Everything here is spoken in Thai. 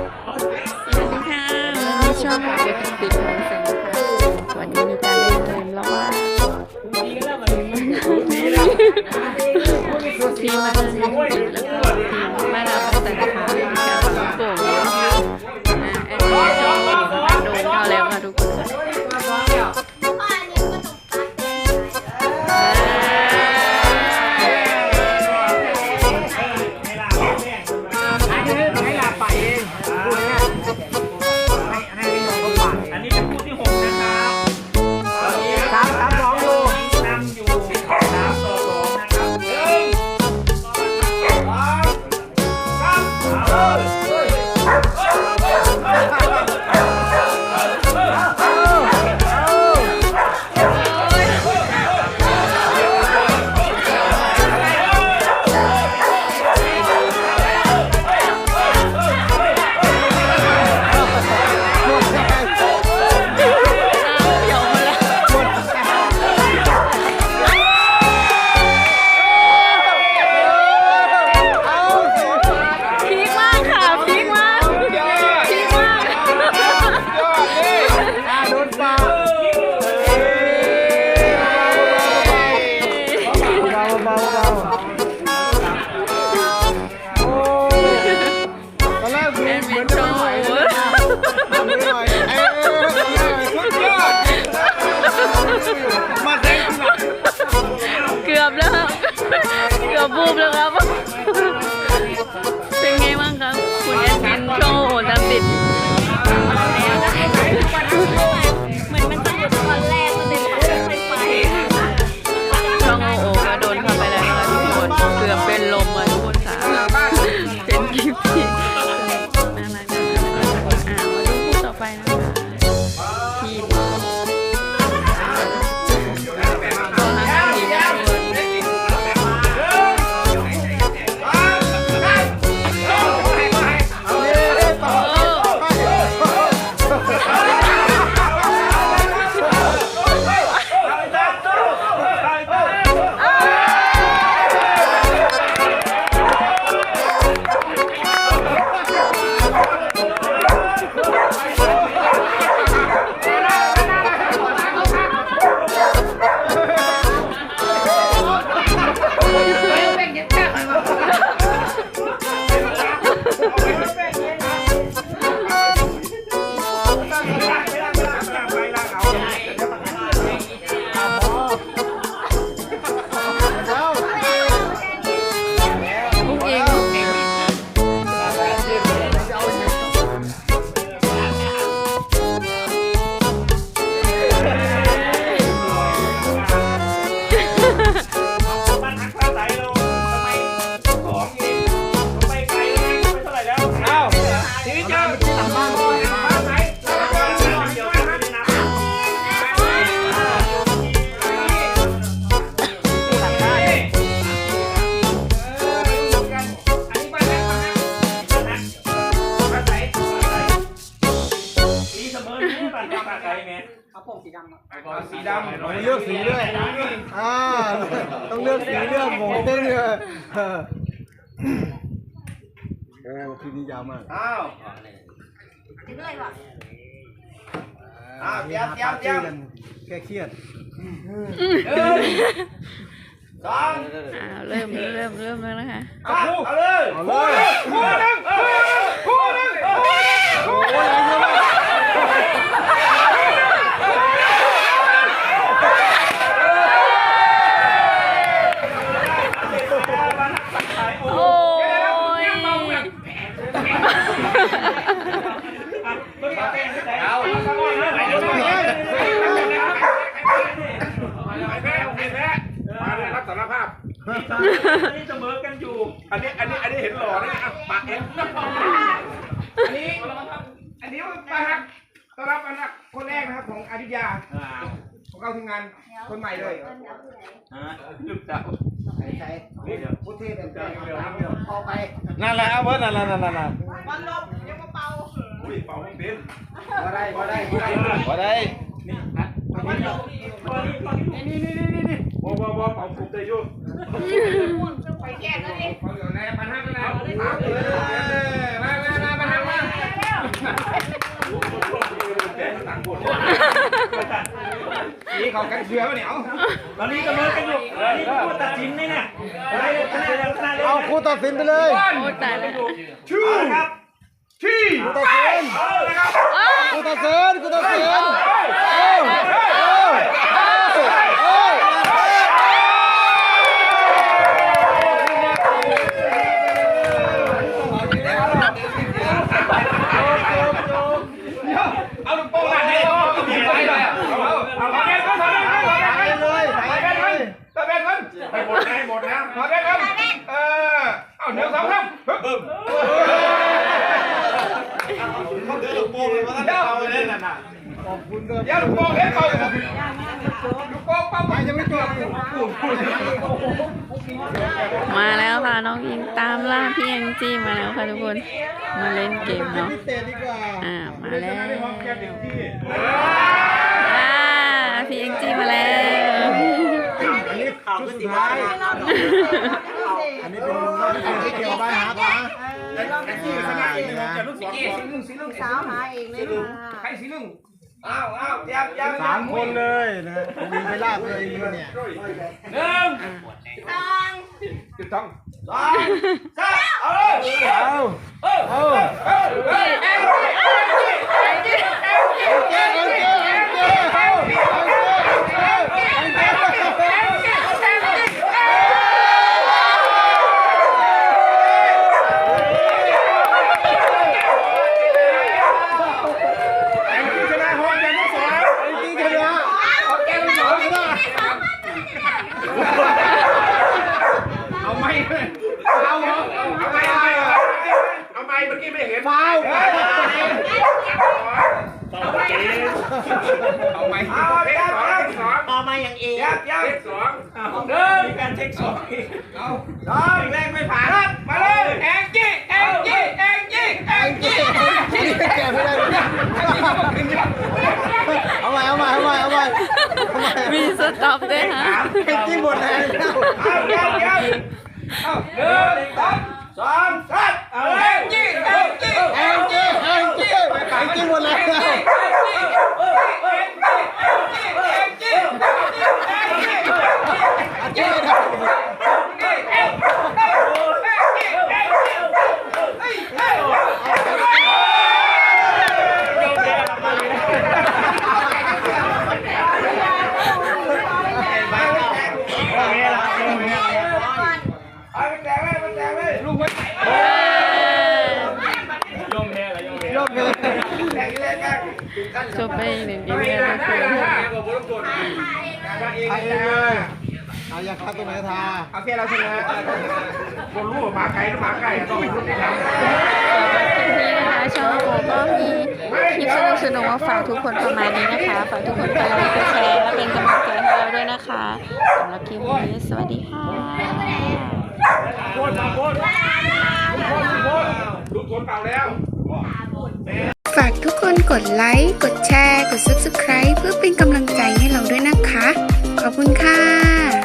สวัสดีค่ะวันนี้ช่องเด็กติดของแสงค่ะวันนี้มีการเล่นเกมแล้วว่าทีมมาแล้วก็ทีมมารับแต่นะคะ กาไก่แม่สีดำเราเลือกสีด้วย อ่า ต้องเลือกสีเลือกโหมดเต้นเลยเออโอ้ทีนี้ยาวมาก อ้าวถึงเลยว่ะอ้าวเตรียมเตรียมเตรียมกันแก้เครียดสองอ่าเริ่มเริ่มเริ่มแล้วนะคะเอาเอาเลยเอาเลยคู่หนึ่งคู่หนึ่งโอ้แรงเยอะมาก โอ้ย เอารับสารภาพนี่เสมอกันอยู่ อันนี้อันนี้อันนี้เห็นหล่อนะอะปาก เอ็มอันนี้ อันนี้มาครับต้อนรับอันนักคนแรกนะครับของอายุทยา ของเราทีมงานคนใหม่เลยลูกสาใช่ใช่พุทเทพเป็นพอไป นั่นแหละเอาเบิร์ดนั่นนั่นนั่นนั่นอุ้ยเป่าไม่เป็นพอได้พอได้พอได้ว่าได้นี่นี่นี่นี่นี่บอบอบอเป่าผมได้ยุ่ไปแก้แล้วดิพอเหลือในี่เขากันเชื้อมาเนี่ยเอาตอนนี้กำลังกันอยู่นี่ผู้ตัดสินนี่น่ะอะไรนาดเร็นาเอาครูตัดสินไปเลยชื่อครับที่ครูตัดสินครูตัดสินครูตัดสินเอ้า อาหนึ่งสองสามฮึบเขาเดินลูกโป่งเลยมาตั้งแต่เอาไปเล่นน่ะเดี๋ยวลูกโป่งเห็นเปล่าลูกโป่งปั๊บยังไม่จบมาแล้วค่ะน้องอิงตามล่าพี่แองจี้มาแล้วค่ะทุกคน มาเล่นเกมเนาะพิเศษดีกว่าอ่ามาแล้วได้หอมแก้มเด็กที่อ่าพี่แองจี้มาแล้วอันนี้ชุดสุดท้าย อันนี้เป็นรอบที่เกี่ยวใบหาปลาที่ชนะเองนะลูกสองสีลึงสีลึงสาวหาเองเลยค่ะใครสีลึงอ้าวอ้าวยับยับสามคนเลยนะผมมีไปลากเลยเนี่ยหนึ่งจุดสองเอาเอา เอ้ยเอ้ยเอ้ยเอ้ย เจ๊เจ๊เจ๊เจ๊เอา ชนะหกแกลูกสอง จริงๆเลย หกแกลูกสองเอาไม่เลยเอาเหรอเอาไม่เอาไม่เอาไม่เมื่อกี้ไม่เห็น ฟาว เอาไม่เอาเลขสองเลขสอง ต่อมาอ ย่างเอยับยับเลขสองเดินมีการเช็คสองอีกเอาสองแรกไม่ผ่านมาเลยแองจี้แองจี้แองจี้แองจี้นี่แกไม่ได้เอาใหม่เอาใหม่เอาใหม่เอาใหม่เอาใหม่มีสต็อปด้วยค่ะไอ้ที่หมดแรงแล้วเอายับยับเอาหนึ่งสองสองสามเอาแองจี้แองจี้แองเจ้แองเจ้ไอ้ที่หมดแรงแล้ว เอาไปแจกเลยไปแจกเลยลูกไม่แจก ยงแพ้แล้วยงแพ้ ยกเลย แจกเลยแจกจบไปหนึ่งเกมไม่แล้วได้ทุกคนได้ได้เองทาเองเลยเอายาคาตัวไหนทาโอเคเราชนะคนรู้หมาไก่หมาไก่ต้องรู้ที่ทำคลิปนี้นะคะช่องโอก็มีคลิปสนุกๆมาฝากทุกคนประมาณนี้นะคะ ฝากทุกคนกดไลค์กดแชร์และเป็นกำลังใจให้เราด้วยนะคะสำหรับคลิปนี้สวัสดีค่ะโคตรโคตรลูกสวนเปล่าแล้วากทุกคนกดไลค์ กดแชร์ กด Subscribe เพื่อเป็นกำลังใจให้เราด้วยนะคะ ขอบคุณค่ะ